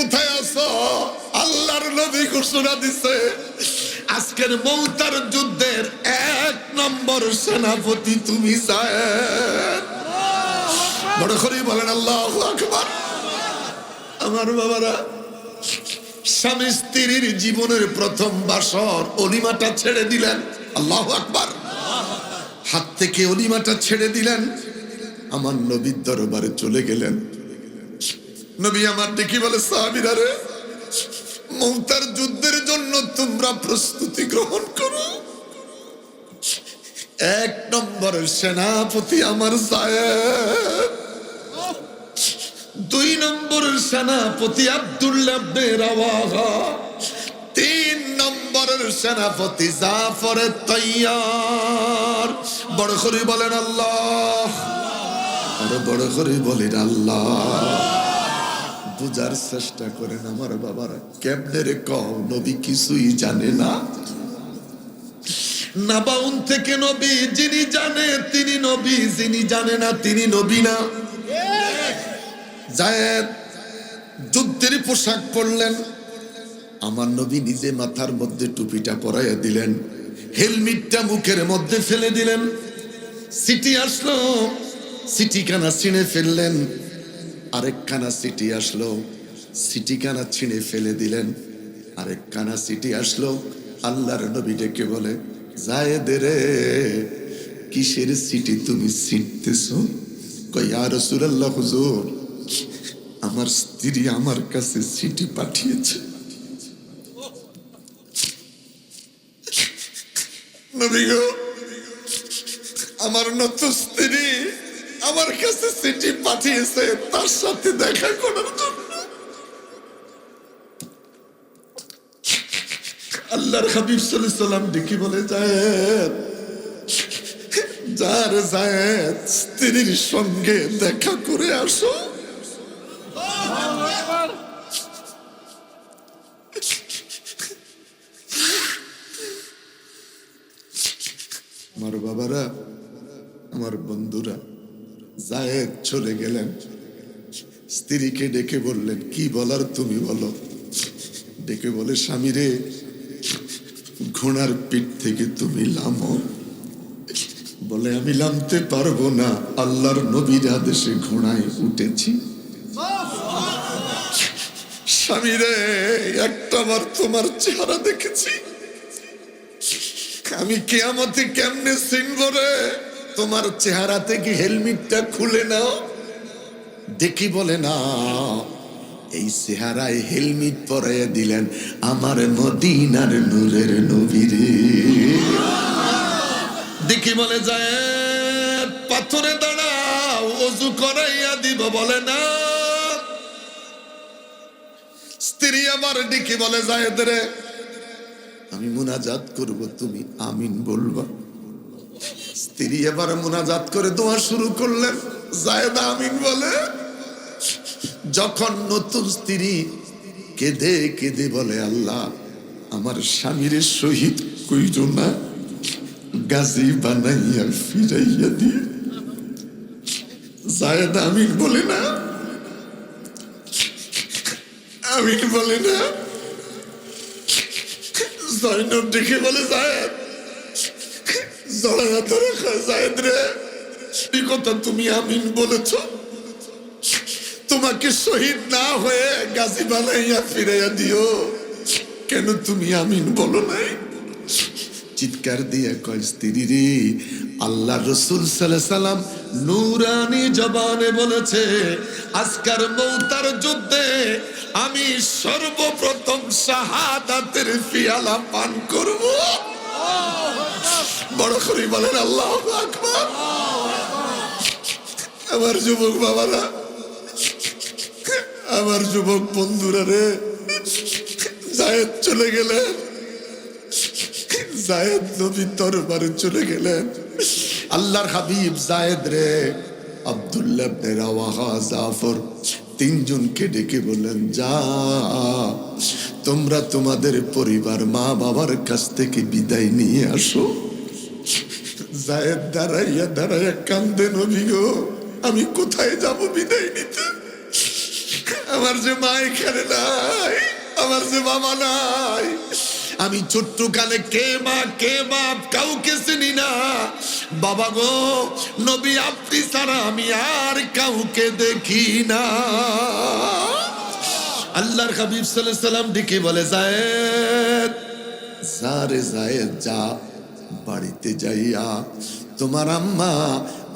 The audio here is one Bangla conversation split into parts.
কোথায় আছো? আল্লাহর নবী ঘোষণা দিছে, আজকের মৌতার যুদ্ধের এক নম্বর সেনাপতি তুমি বড় করে বলেন, আল্লাহ আকবার। আমার বাবারা, স্বামী স্ত্রীর জীবনের প্রথম বাসর অলিমাটা ছেড়ে দিলেন। আল্লাহ আকবার। হাত থেকে অলিমাটা ছেড়ে দিলেন। আমার নবীর দরবারে চলে গেলেন। নবী আমার দেখি বলে, সাহাবিরা রে মৌতার যুদ্ধের জন্য তোমরা প্রস্তুতি গ্রহণ করো। এক নম্বরের সেনাপতি আমার দুই নম্বরের সেনাপতি আব্দুল্লাহ তিন নম্বরের সেনাপতি জাফরের তৈয়ার বড় করে বলেন আল্লাহ। বড় করে বলেন আল্লাহ। বুঝার চেষ্টা করেন আমার বাবারা। কেমনে রে কও, নবী কিছুই জানে না। নাবাউন থেকে নবী যিনি জানে, তিনি নবী যিনি জানে না, তিনি নবী না। জায়েদ যুদ্ধের পোশাক পরলেন। আমার নবী নিজে মাথার মধ্যে টুপিটা পরাইয়া দিলেন। হেলমেটটা মুখের মধ্যে ফেলে দিলেন। সিটি আসলো সিটি সিটিখানা ছিঁড়ে ফেললেন। আরেকখানা সিটি আসলো। সিটিখানা ছিঁড়ে ফেলে দিলেন। আরেকখানা সিটি আসলো। আল্লাহর নবী ডেকে বলে রে, কিসের সিটি তুমি ছিটতেছ কই আর সুরাল্লাহ হুজুর, আমার স্ত্রী আমার কাছে সিটি পাঠিয়েছে। আমার নতুন স্ত্রী। আমার কাছে চিঠি পাঠিয়েছে, তার সাথে দেখা করার জন্য। আল্লাহর হাবিব সাল্লাম ডেকে বলে যায় যার জায়েদ স্ত্রীর সঙ্গে দেখা করে আসো। আমার বাবারা, আমার বন্ধুরা জায়েদ চলে গেলেন। স্ত্রীকে ডেকে বললেন, কি বলার তুমি বলো? ডেকে বলে, স্বামী রে, ঘোড়ার পিঠ থেকে তুমি লামো। বলে, আমি নামতে পারব না। আল্লাহর নবীর আদেশে ঘোড়ায় উঠেছি। স্বামী রে একটাবার তোমার চেহারা দেখেছি। আমি কেয়ামতে কেমনে চিনব রে? তোমার চেহারা থেকে হেলমেটটা খুলে নাও। দেখি বলে, না, এই চেহারায় হেলমেট পরাইয়া দিলেন আমার মদিনার নূরের নবীরে দেখি বলে, যায়, পাথরে দাঁড়াও, অজু করাইয়া দিব। বলে, না। স্ত্রী আমার ডেকে বলে, যায় রে, আমি মুনাজাত করব, তুমি আমিন বলবা। স্ত্রী এবার মুনাজাত করে দোয়া শুরু করলেন। জায়দ আমিন বলে, যখন নতুন স্ত্রী কেঁদে কেঁদে বলে, আল্লাহ, আমার স্বামীর শহীদ কইর না, গাজী বানাইয়া ফিরাইয়া দিয়ে জায়দ আমিন বলে, না। আমিন বলে, না। জয়নব দেখে বলে, জায়দ জায়দ রে। এই কথা তুমি আমিন বলেছ। তোমাকে শহীদ না হয়ে বানাইয়া ফিরাইয়া দিও। কেন তুমি আমিন বলো নাই? চিৎকার দিয়ে কয়, স্ত্রী রে আল্লাহ রসুল সাল্লাম নুরানি জবানে বলেছে, আজকার মৌতার যুদ্ধে আমি সর্বপ্রথম শাহাদাতের পিয়ালা পান করব। বড় বলেন, আল্লাহ আকবার। আমার যুবক বাবারা, আমার যুবক বন্ধুরা রে, জায়েদ চলে গেলেন। জায়েদ নবী দরবারে চলে গেলেন। আল্লাহর হাবিব জায়েদ রে, আব্দুল্লাহ রাওয়াহা, জাফর তিনজনকে ডেকে বললেন, যা, তোমরা তোমাদের পরিবার মা বাবার কাছ থেকে বিদায় নিয়ে আসো। জায়েদ দাঁড়াইয়া দাঁড়াইয়া কান্দে নবী আমি কোথায় যাব বিদায় নিতে? আমার যে মা এখানে নাই, আমার যে বাবা নাই। আমি ছোট্ট কালে কে মা, কে বাপ কাউকে চিনি না। বাবা গো, নবী আপনি ছাড়া আমি আর কাউকে দেখি না। আল্লাহর হাবিব সাল্লাম ডেকে বলে, জায়েদ সারে জায়েদ যা বাড়িতে যাইয়া তোমার আম্মা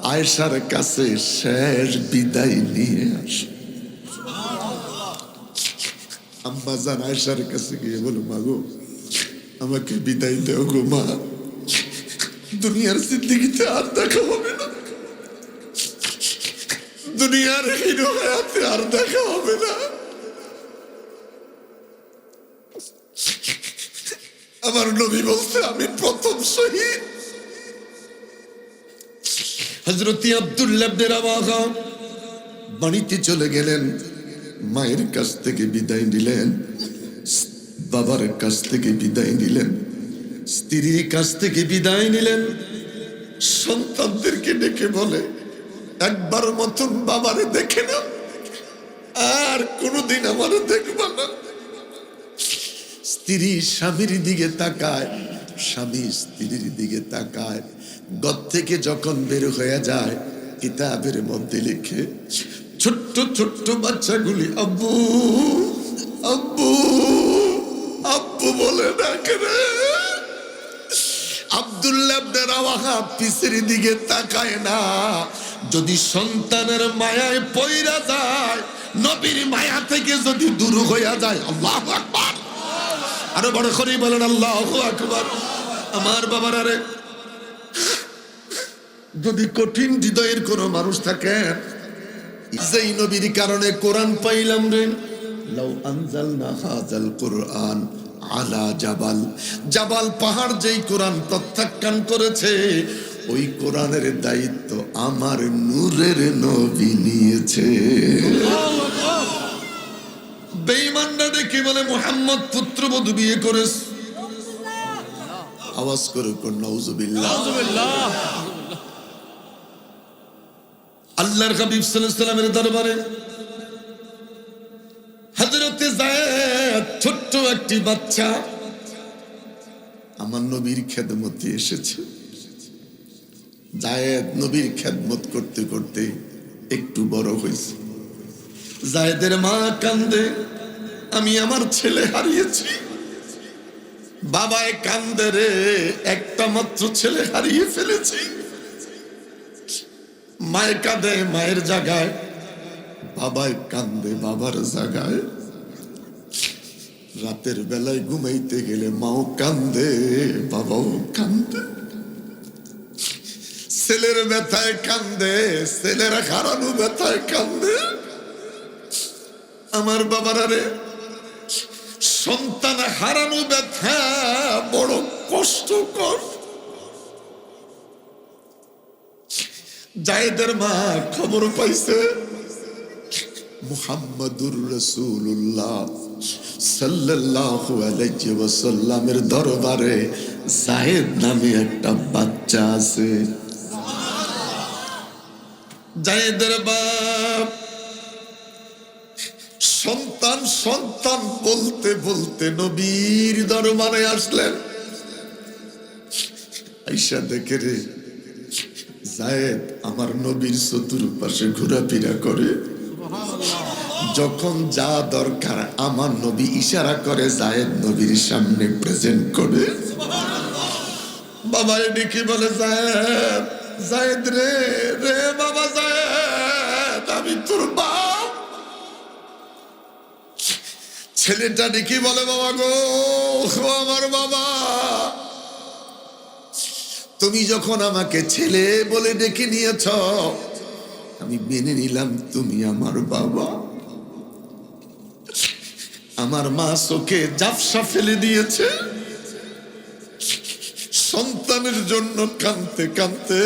আয়েশার কাছে শেষ বিদায় নিয়ে আস। আম্মা জান আয়েশার কাছে গিয়ে বলো মাগো আমাকে বিদায় দেও গো, মা। দুনিয়ার জিন্দিগিতে আর দেখা হবে না। দুনিয়ার হিরো হায়াতে আর দেখা হবে না। আমার নবী বলছে, আমি প্রথম শহীদ। হজরতি আব্দুল্লাহ রাওয়াহা বাড়িতে চলে গেলেন, মায়ের কাছ থেকে বিদায় নিলেন, বাবার কাছ থেকে বিদায় নিলেন, স্ত্রীর কাছ থেকে বিদায় নিলেন। সন্তানদেরকে ডেকে বলে, একবার মতন বাবারে দেখে না আর কোনোদিন আমারে দেখবা না। স্ত্রী স্বামীর দিকে তাকায়, স্বামী স্ত্রীর দিকে তাকায়। গদ থেকে যখন বের হয়ে যায়, কিতাবের মধ্যে লিখে, ছোট্ট ছোট্ট বাচ্চাগুলি, আব্বু আব্বু আব্বু বলে ডাকে রে। আব্দুল্লাহ পিসের দিকে তাকায় না। যদি সন্তানের মায়ায় পইরা যায়, নবীর মায়া থেকে যদি দূর হইয়া যায়, আল্লাহ আকবার। আরও বড় করে বলেন, আল্লাহ আকবার। আমার বাবার আরে যদি কঠিন হৃদয়ের কোন মানুষ থাকে, যেই নবীর কারণে কোরআন পাইলাম রে, লাউ আনজালনা হাযাল কুরআন আলা জাবাল। জাবাল পাহাড় যেই কোরআন প্রত্যাখ্যান করেছে, ওই কোরআনের দায়িত্ব আমার নূরের নবী নিয়েছে। বলে, মোহাম্মদ বিয়ে আওয়াজ করে আল্লাহর হাবিব দরবারে হযরতে যায়েদ ছোট্ট একটি বাচ্চা আমার নবীর খেদমতে এসেছে। জায়েদ নবীর খেদমত করতে করতে একটু বড় হয়েছে। জায়েদের মা কান্দে, আমি আমার ছেলে হারিয়েছি। বাবায় কান্দে রে, একটা মাত্র ছেলে হারিয়ে ফেলেছি। মায়ের কাঁদে মায়ের জায়গায় বাবায় কান্দে বাবার জায়গায় রাতের বেলায় ঘুমাইতে গেলে মাও কান্দে, বাবাও কান্দে। ছেলের ব্যথায় কান্দে, ছেলেরা হারানো ব্যথায় কান্দে। আমার বাবারা রে সন্তান হারানো ব্যথা বড় কষ্টকর। জায়েদের মা খবর পাইছে, মুহাম্মাদুর রাসূলুল্লাহ সাল্লাল্লাহু আলাইহি ওয়াসাল্লামের দরবারে জায়েদ নামে একটা বাচ্চা আছে। জায়েদের বাপ সন্তান সন্তান বলতে বলতে নবীর দরবারে আসলেন। আইসা দেখে রে, জায়েদ আমার নবীর চতুর্পাশে ঘোরাফেরা করে। যখন যা দরকার আমার নবী ইশারা করে, জায়েদ নবীর সামনে প্রেজেন্ট করে। বাবা ডেকে বলে, জায়েদ জায়েদ রে রে বাবা ছেলেটা ডেকে বলে, বাবা গো আমার বাবা। তুমি যখন আমাকে ছেলে বলে ডেকে নিয়েছ, আমি মেনে নিলাম তুমি আমার বাবা। আমার মা চোখে জাফসা ফেলে দিয়েছে। সন্তানের জন্য কানতে কানতে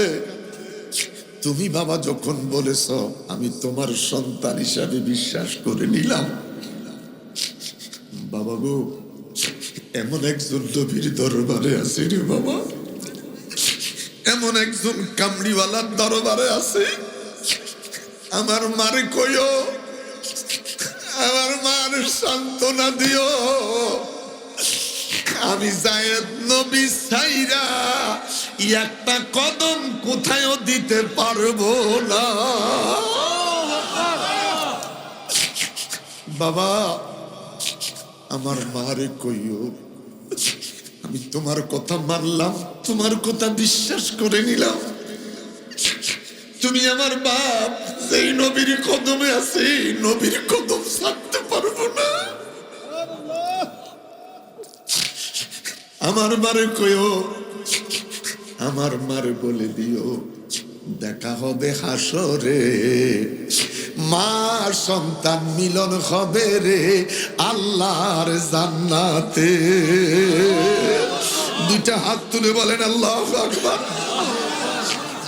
তুমি বাবা যখন বলেছ, আমি তোমার সন্তান হিসাবে বিশ্বাস করে নিলাম। বাবা গো এমন একজন নবীর দরবারে আছে রে বাবা। এমন একজন কামড়িওয়ালার দরবারে আছে। আমার মার কইও, আমার মার সান্ত্বনা দিও। আমি জায়েদ নবী সাইরা একটা কদম কোথায়ও দিতে পারব না। বাবা আমার মারে কইও, আমি তোমার কথা মানলাম, তোমার কথা বিশ্বাস করে নিলাম। তুমি আমার বাপ, যেই নবীর কদমে আছে নবীর কদম ছাড়তে পারব না। আমার মারে কইও, আমার মারে বলে দিও, দেখা হবে হাসরে। মা সন্তান মিলন হবে রে আল্লাহর জান্নাতে। দুইটা হাত তুলে বলেন আল্লাহ আকবার।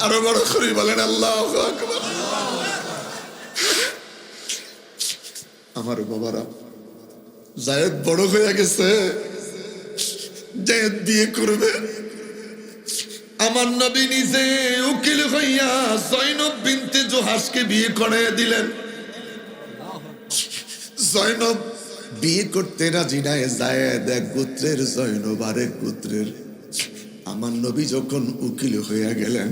আরও বড় করে বলেন আল্লাহ আকবার। আমার বাবারা, জায়েদ বড় হয়ে গেছে। জায়েদ বিয়ে করবে। আমার নবী নিজে উকিল হইয়া জৈনব বিনতে জোহাসকে বিয়ে করে দিলেন। জৈনব বিয়ে করতে রাজি নাই, জায়েদ এক গোত্রের জৈনব আরেক গোত্রের আমার নবী যখন উকিল হইয়া গেলেন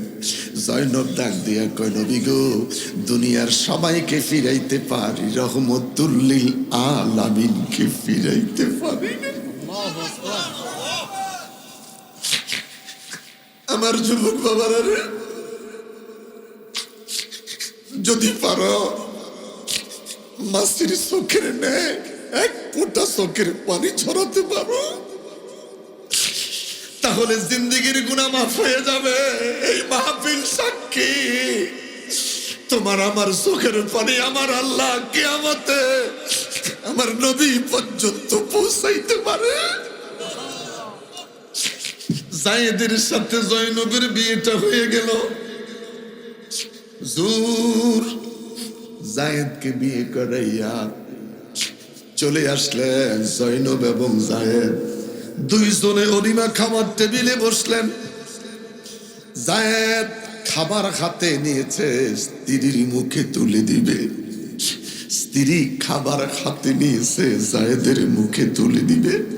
জৈনব ডাক দিয়া কয়, নবী গো, দুনিয়ার সবাইকে ফিরাইতে পারি, রহমতুল্লিল আলামিনকে ফিরাইতে পারি না আমার যুবক বাবারা যদি পারো, মাসির চোখের নেয় এক ফোঁটা চোখের পানি ছড়াতে পারো, তাহলে জিন্দগির গুণা মাফ হয়ে যাবে। এই মাহফিল সাক্ষী, তোমার আমার চোখের পানি আমার আল্লাহ কেয়ামতে আমার নবী পর্যন্ত পৌঁছাইতে পারে। জায়েদের সাথে জয়নবের বিয়েটা হয়ে গেল। জুর জায়েদকে বিয়ে করাইয়া চলে আসলেন জৈনব এবং জায়েদ। দুইজনে অরিমা খাবার টেবিলে বসলেন। জায়েদ খাবার হাতে নিয়েছে, স্ত্রীর মুখে তুলে দিবে। স্ত্রী খাবার হাতে নিয়েছে, জায়েদের মুখে তুলে দিবে।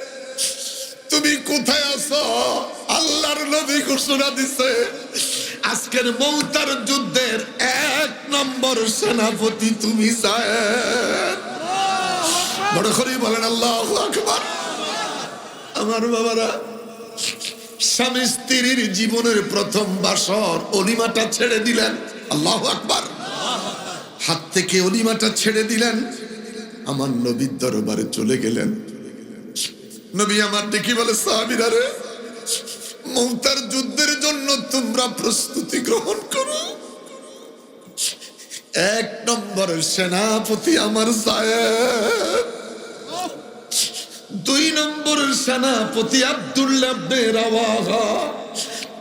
তুমি কোথায় আছো? আল্লাহর নবী ঘোষণা দিছে, আজকের মৌতার যুদ্ধের এক নম্বর সেনাপতি তুমি বড় করে বলেন, আল্লাহ আকবার। আমার বাবারা, স্বামী স্ত্রীর জীবনের প্রথম বাসর অলিমাটা ছেড়ে দিলেন। আল্লাহ আকবার। হাত থেকে অলিমাটা ছেড়ে দিলেন। আমার নবীর দরবারে চলে গেলেন। নবী আমার দেখি বলে, সাহাবিরা রে মৌতার যুদ্ধের জন্য তোমরা প্রস্তুতি গ্রহণ করো। এক নম্বরের সেনাপতি আমার দুই নম্বরের সেনাপতি আব্দুল্লাহ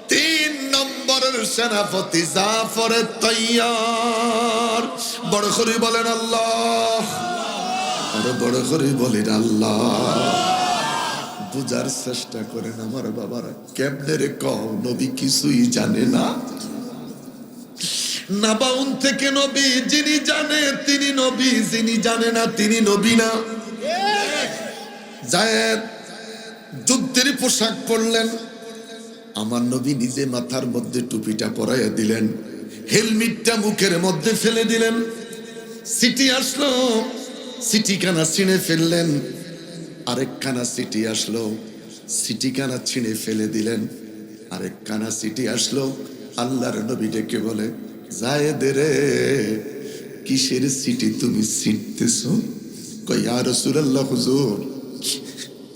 তিন নম্বরের সেনাপতি জাফরের তৈয়ার। বড় করে বলেন আল্লাহ। বড় করে বলেন আল্লাহ। বুঝার চেষ্টা করেন আমার বাবারা। কেমনে কও, নবী কিছুই জানে না। নাবাউন থেকে নবী যিনি জানে, তিনি নবী যিনি জানে না, তিনি নবী না। জায়েদ, যুদ্ধের পোশাক পরলেন। আমার নবী নিজে মাথার মধ্যে টুপিটা পরাইয়া দিলেন। হেলমেটটা মুখের মধ্যে ফেলে দিলেন। সিটি আসলো, সিটিখানা ছিঁড়ে ফেললেন। আরেকখানা সিটি আসলো। সিটিখানা ছিঁড়ে ফেলে দিলেন। আরেকখানা সিটি আসলো। আল্লাহর নবী ডেকে বলে, জায়েদ রে, কিসের সিটি তুমি ছিটতেছ কই আর রসুল্লাহ হুজুর,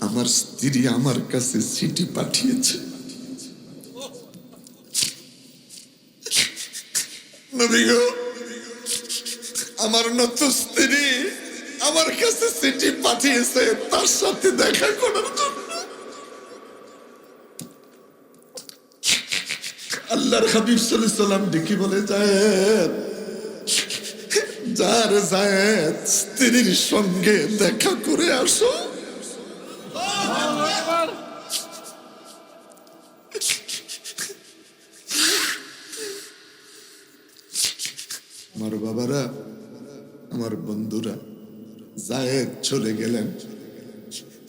আমার স্ত্রী আমার কাছে সিটি পাঠিয়েছে। নবী গো, আমার নত স্ত্রী আমার কাছে চিঠি পাঠিয়েছে, তার সাথে দেখা করার জন্য। আল্লাহর হাবিব সাল্লাম ডেকে বলে যায় যার যায় স্ত্রীর সঙ্গে দেখা করে আসো আমার বাবারা আমার বন্ধুরা জায়েদ চলে গেলেন।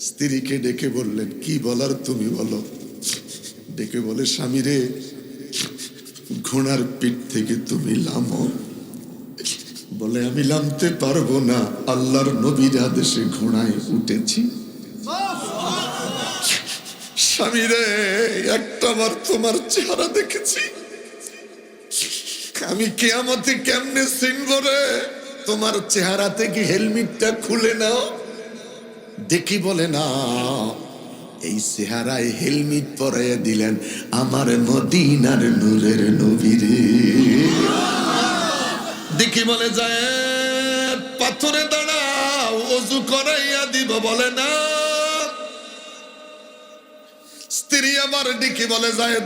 স্ত্রীকে ডেকে বললেন, কি বলার তুমি বলো? ডেকে বলে, স্বামী রে, ঘোড়ার পিঠ থেকে তুমি লামো। বলে, আমি নামতে পারব না, আল্লাহর নবীর আদেশে ঘোড়ায় উঠেছি। স্বামী রে, একটা বার তোমার চেহারা দেখেছি। আমি কেয়ামতে কেমনে চিনব রে? তোমার চেহারা থেকে হেলমেটটা খুলে নাও। দেখি বলে, না, এই চেহারায় হেলমেট পরাইয়া দিলেন আমার মদিনার নূরের নবীরে দেখি বলে, যায়, পাথরে দাঁড়াও, অজু করাইয়া দিব। বলে, না। স্ত্রী আমার ডেকে বলে যায়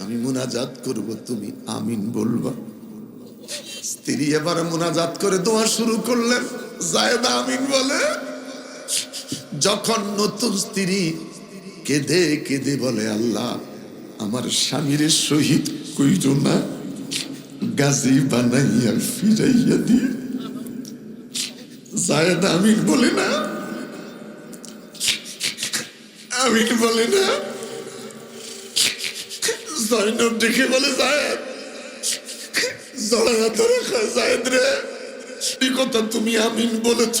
আমি মুনাজাত করব, তুমি আমিন বলবা। স্ত্রী এবার মুনাজাত করে দোয়া শুরু করলেন জায়দা আমিন বলে। যখন নতুন স্ত্রী কেঁদে কেঁদে বলে, আল্লাহ, আমার স্বামীর শহীদ কইর না, গাজী বানাইয়া ফিরাইয়া দিয়ে জায়দা আমিন বলে না। আমিন বলে না। জয়নব দেখে বলে জায়দ জড়াইয়া ধরে জায়দ এই কথা তুমি আমিন বলেছ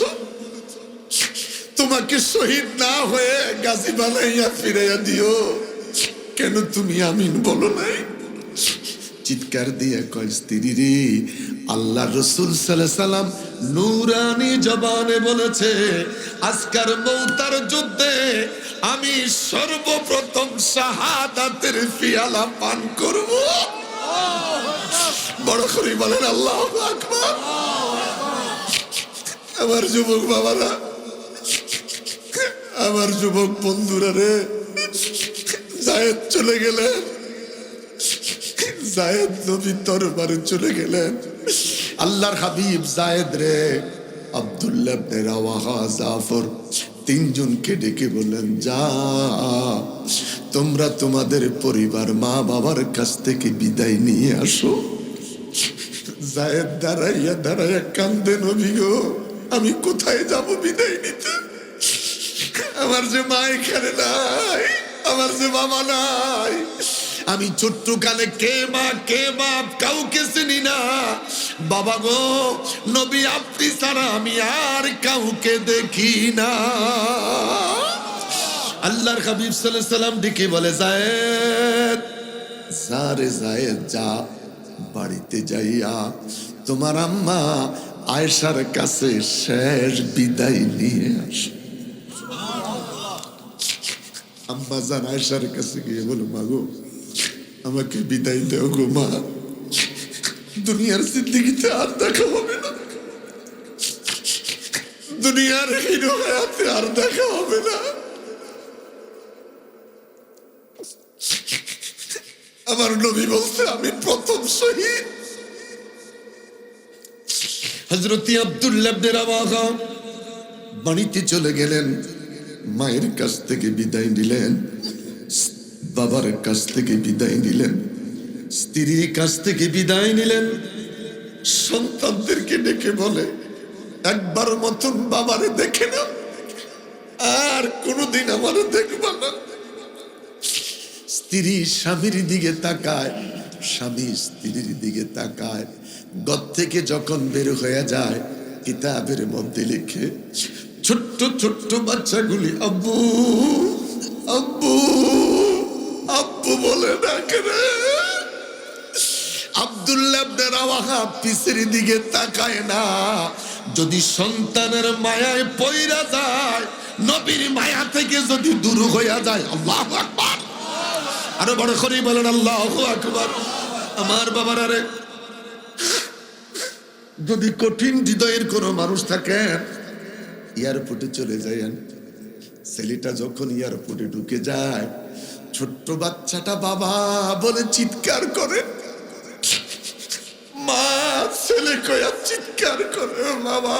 তোমাকে শহীদ না হয়ে গাজী বানাইয়া ফিরাইয়া দিও কেন তুমি আমিন বলো নাই চিৎকার দিয়ে কয় স্ত্রী রে আল্লাহ রসুল সাল্লাম নুরানি জবানে বলেছে আজকার মৌতার যুদ্ধে আমি সর্বপ্রথম শাহাদাতের পিয়ালা পান করব বড় করে বলেন, আল্লাহ আমার যুবক বাবারা, আমার যুবক বন্ধুরা রে, জায়েদ চলে গেলেন। জায়েদ নবীর দরবারে চলে গেলেন। আল্লাহর হাবিব জায়েদ রে, আব্দুল্লাহ রাওয়াহা, জাফর, তিনজনকে ডেকে বললেন, যা, তোমরা তোমাদের পরিবার মা বাবার কাছ থেকে বিদায় নিয়ে আসো। জায়েদ দাঁড়াইয়া দাঁড়াইয়া কান্দে নবী গো। আমি কোথায় যাব বিদায় নিতে? আমার যে মা এখানে নাই, আমার যে বাবা নাই। আমি ছোট্ট কালে কে মা, কে বাপ কাউকে চিনি না। বাবা গো, নবী আপনি ছাড়া আমি আর কাউকে দেখি না। আল্লাহর হাবিব সাল্লাম ডেকে বলে, জায়েদ যা রে যা বাড়িতে যাইয়া তোমার আম্মা আয়েশার কাছে শেষ বিদায় নিয়ে আসো। আম্মা জান আয়েশার কাছে গিয়ে বলো মাগো আমাকে বিদায় দেও গো, মা। দুনিয়ার জিন্দগিতে আর দেখা হবে না। দুনিয়ার হিরো হায়াতে আর দেখা হবে না। আমার নবী বলছে, আমি প্রথম শহীদ। হজরতি আব্দুল্লাহ রাওয়াহা বাড়িতে চলে গেলেন, মায়ের কাছ থেকে বিদায় নিলেন, বাবার কাছ থেকে বিদায় নিলেন, স্ত্রীর কাছ থেকে বিদায় নিলেন। সন্তানদেরকে ডেকে বলে, একবার মতন বাবারে দেখে না আর কোনোদিন আমার দেখবা না। স্ত্রী স্বামীর দিকে তাকায়, স্বামী স্ত্রীর দিকে তাকায়। গদ থেকে যখন বের হয়ে যায়, কিতাবের মধ্যে লিখে, ছোট্ট ছোট্ট বাচ্চাগুলি, আব্বু আব্বু আব্বু বলে ডাকে আব্দুল্লাহ পিসের দিকে তাকায় না। যদি সন্তানের মায়ায় পইরা যায়, নবীর মায়া থেকে যদি দূর হইয়া যায়, আল্লাহ আকবার। আরও বড় করেই বলেন, আল্লাহ আকবার। আমার বাবার আরে, যদি কঠিন হৃদয়ের কোনো মানুষ থাকেন, এয়ারপোর্টে চলে যায়েন ছেলেটা যখন এয়ারপোর্টে ঢুকে যায়, ছোট্ট বাচ্চাটা বাবা বলে চিৎকার করে। মা, ছেলে কয়া চিৎকার করে বাবা।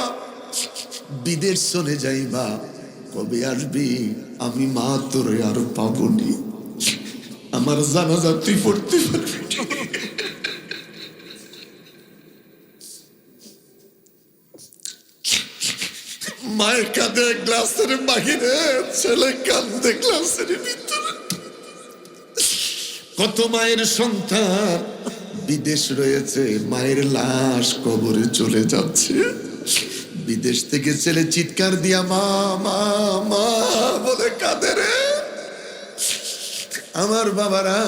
বিদেশ চলে যাই বা কবে আসবি? আমি মা তোরে আর পাবনি আমার জানাজা তুই পড়তে পারবি মায়ের কাঁদে গ্লাসের বাহিরে, ছেলে কান্দে গ্লাসের ভিতরে। কত মায়ের সন্তান, বিদেশ রয়েছে, মায়ের লাশ কবরে চলে যাচ্ছে। বিদেশ থেকে ছেলে চিৎকার দিয়া, মা মা মা, বলে কাঁদে। আমার বাবারা,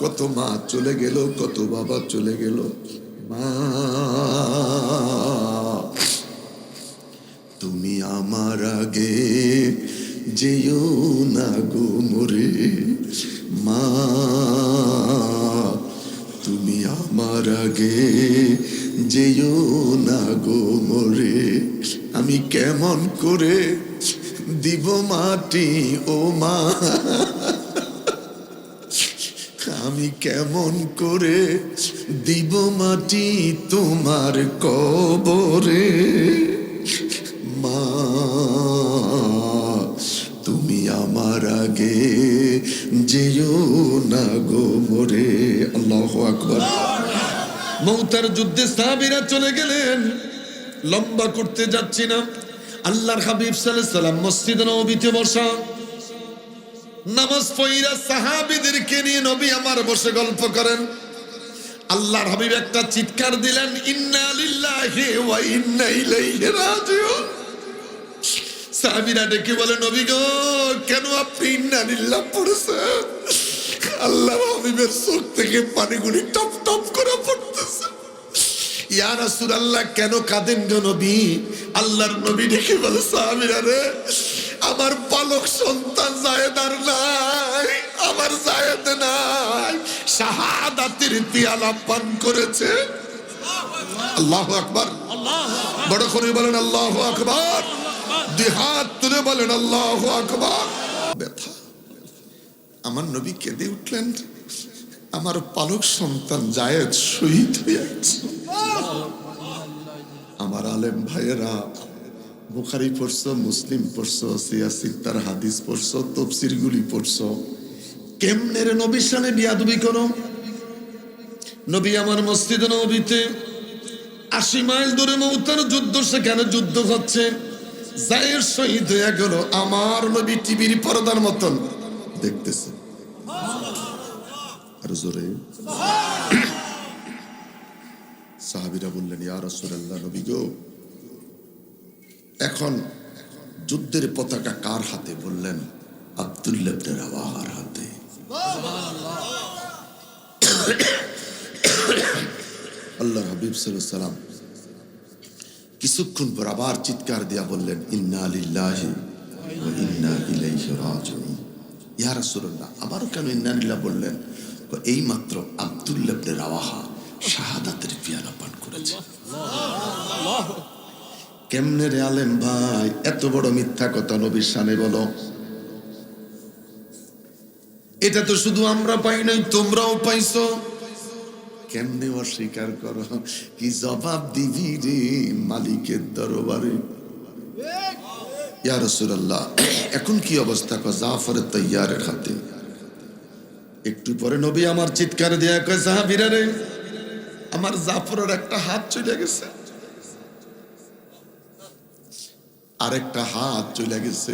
কত মা চলে গেল, কত বাবা চলে গেল। মা, তুমি আমার আগে যেও না গো মোরে। মা, তুমি আমার আগে যেও না গো মোরে। আমি কেমন করে দিব মাটি ও মা? কেমন করে দিব মাটি তোমার কবরে? মা, তুমি আমার আগে যেও না গো মোরে। আল্লাহ আকবর। মৌতার যুদ্ধে সাহাবিরা চলে গেলেন। লম্বা করতে যাচ্ছি না। আল্লাহর হাবিব সাল্লাম মসজিদ নবীতে বসা। নামাজ পড়িরা সাহাবীদেরকে নিয়ে নবী আমার বসে গল্প করেন। আল্লাহর হাবিব একটা চিৎকার দিলেন, ইন্না লিল্লাহি ওয়া ইন্না ইলাইহি রাজিউন। সাহাবীরা ডেকে বলে, নবী গো, কেন আপনি ইন্না লিল্লাহ পড়েছেন? আল্লাহর হাবিবের চোখ থেকে পানিগুলি টপ টপ করে পড়তেছে। ইয়া রাসূলুল্লাহ, কেন কাঁদেন গো নবী? আল্লাহর নবী ডেকে বলে, সাহাবীরা রে আমার পালক সন্তান জায়েদার নাই, আমার জায়েদ নাই। শাহাদাতের পিয়ালা পান করেছে। আল্লাহ আকবার। বড় করে বলেন, আল্লাহ আকবার। দুই হাত তুলে বলেন, আল্লাহ আকবার। ব্যথা। আমার নবী কেঁদে উঠলেন। আমার পালক সন্তান জায়েদ শহীদ হয়ে আমার আলেম ভাইয়েরা বুখারি পড়ছো, মুসলিম পড়ছো, সিয়াসির তার হাদিস পড়ছো তফসির গুলি পড়ছো। কেমনে রে নবীর সামনে বিয়াদবি করো? নবী আমার মসজিদ নবীতে আশি মাইল দূরে মৌতার যুদ্ধ, সেখানে যুদ্ধ হচ্ছে। জায়ের শহীদ হয়ে গেল আমার নবী টিভির পর্দার মতন। দেখতেছে। আর জোরে। সাহাবিরা বললেন, ইয়া রাসূলুল্লাহ, নবী গো এখন যুদ্ধের পতাকা কার হাতে বললেন? আব্দুল্লাহ ইবনে হাতে। আল্লাহ হাবিব সাল্লাম কিছুক্ষণ পর আবার চিৎকার দিয়া বললেন, ইন্না লিল্লাহি ওয়া ইন্না ইলাইহি রাজিউন। ইয়া আবারও কেন ইন্না লিল্লাহ বললেন? এই মাত্র আব্দুল্লাহ ইবনে রাওয়াহা শাহাদাতের পিয়ালা পান করেছে। কেমনে রে আলেম ভাই? এত বড় মিথ্যা কথা নবীর সামনে বলো। এটা তো শুধু আমরা পাই নাই, তোমরাও পাইছো। কেমনে অস্বীকার করো? কি জবাব দিবি রে মালিকের দরবারে? এখন কি অবস্থা কয় জাফরের তৈয়ারের হাতে? একটু পরে নবী আমার চিৎকার দেয়া কয় সাহাবীরা রে, আমার জাফরের একটা হাত চলে গেছে। আরেকটা হাত চলে গেছে।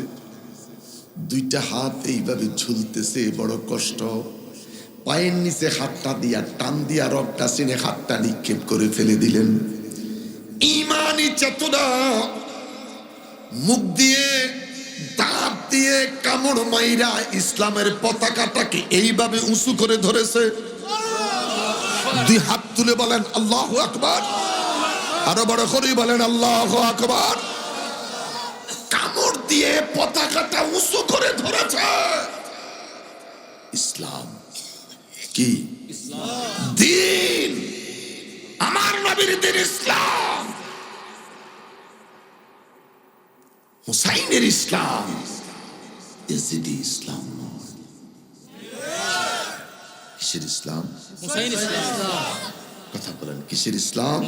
দুইটা হাত এইভাবে ঝুলতেছে, বড় কষ্ট। পায়ের নিচে হাতটা দিয়া, টান দিয়া রকটা চিনে হাতটা নিক্ষেপ করে ফেলে দিলেন। ইমানি চেতনা, মুখ দিয়ে, দাঁত দিয়ে কামড় মাইরা ইসলামের পতাকাটাকে এইভাবে উঁচু করে ধরেছে। দুই হাত তুলে বলেন, আল্লাহ আকবার। আরও বড় করে বলেন, আল্লাহ আকবার। দিয়ে পতাকাটা উঁচু করে ধরেছে। ইসলাম কি? দিন। আমার নবীর দিন ইসলাম। হুসাইনের ইসলাম। এজিদি ইসলাম নয়। কিসের ইসলাম? কথা বলেন কিসের ইসলাম।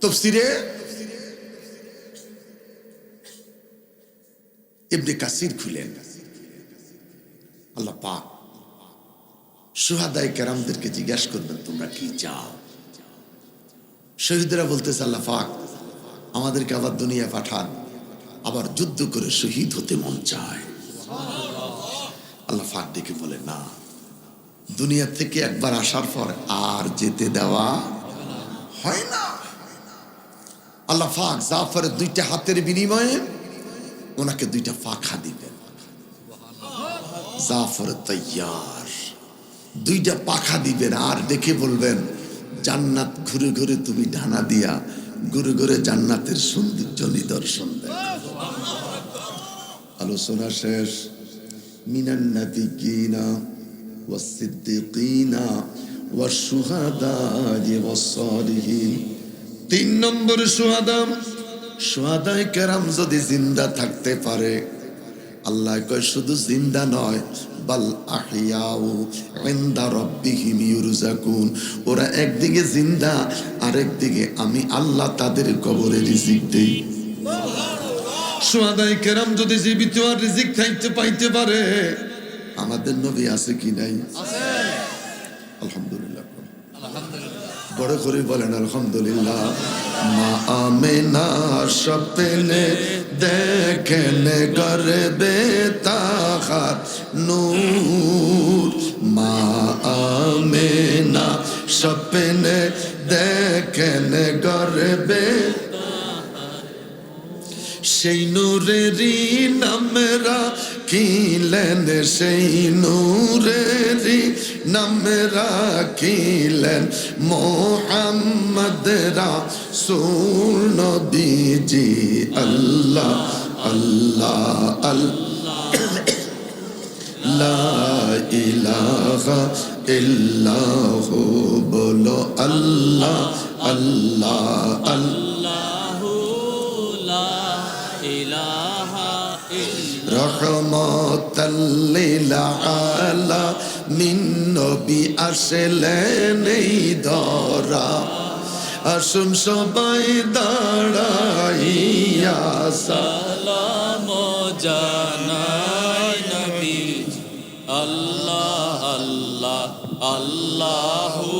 তফসিরে ইবনে কাসির খুলেন। আল্লাহ পাক সুহাদাই কেরামদেরকে জিজ্ঞাসা করবেন, তোমরা কি চাও? শহীদরা বলতেছে, আল্লাহ পাক, আমাদেরকে আবার দুনিয়া পাঠান। আবার যুদ্ধ করে শহীদ হতে মন চায়। আল্লাহ পাক ডেকে বলে না, দুনিয়া থেকে একবার আসার পর আর যেতে দেওয়া হয় না। আল্লাহ ফাক জাফরের দুইটা হাতের বিনিময়ে ওনাকে দুইটা পাখা দিবেন। জাফর তৈয়ার। দুইটা পাখা দিবেন, আর দেখে বলবেন, জান্নাত ঘুরে ঘুরে তুমি ডানা দিয়া ঘুরে ঘুরে জান্নাতের সৌন্দর্য নিদর্শন দেখ আলোচনা শেষ। মিনান নাবিকিনা ওয়াসিদ্দিকিনা ওয়াশুহাদাই ওয়াসসালিহিন তিন নম্বর সুহাদাম সুহাদায় কেরাম যদি জিন্দা থাকতে পারে, আল্লাহ কয়, শুধু জিন্দা নয়, বাল আহিয়াও ইনদা রাব্বিহিম ইউরজাকুন। ওরা একদিকে জিন্দা, আরেকদিকে আমি আল্লাহ তাদের কবরে রিজিক দেই। সুহাদায় কেরাম যদি জীবিত আর রিজিক খাইতে পাইতে পারে, আমাদের নবী আছে কি নাই? আলহামদুলিল্লাহ। বড় করে বলেন, আলহামদুলিল্লাহ। মা আমেনা স্বপ্নে দেখেন গর্বে তাহার নূর। মা আমেনা স্বপ্নে দেখেন গর্বে সেই নূরেরই নামরা কিলেন সেই নূরেরই নামরা কিলেন মোহাম্মদ রাসূল নবীজি আল্লাহ আল্লাহ আল্লাহ লা ইলাহা ইল্লাহু বলো আল্লাহ আল্লাহ আল্লাহ রহমতাল্লিল আলামিন নবী আসলেন এই ধরা আসুন সবাই দাঁড়াইয়া সালাম জানাই নবী। আল্লাহ আল্লাহ আল্লাহু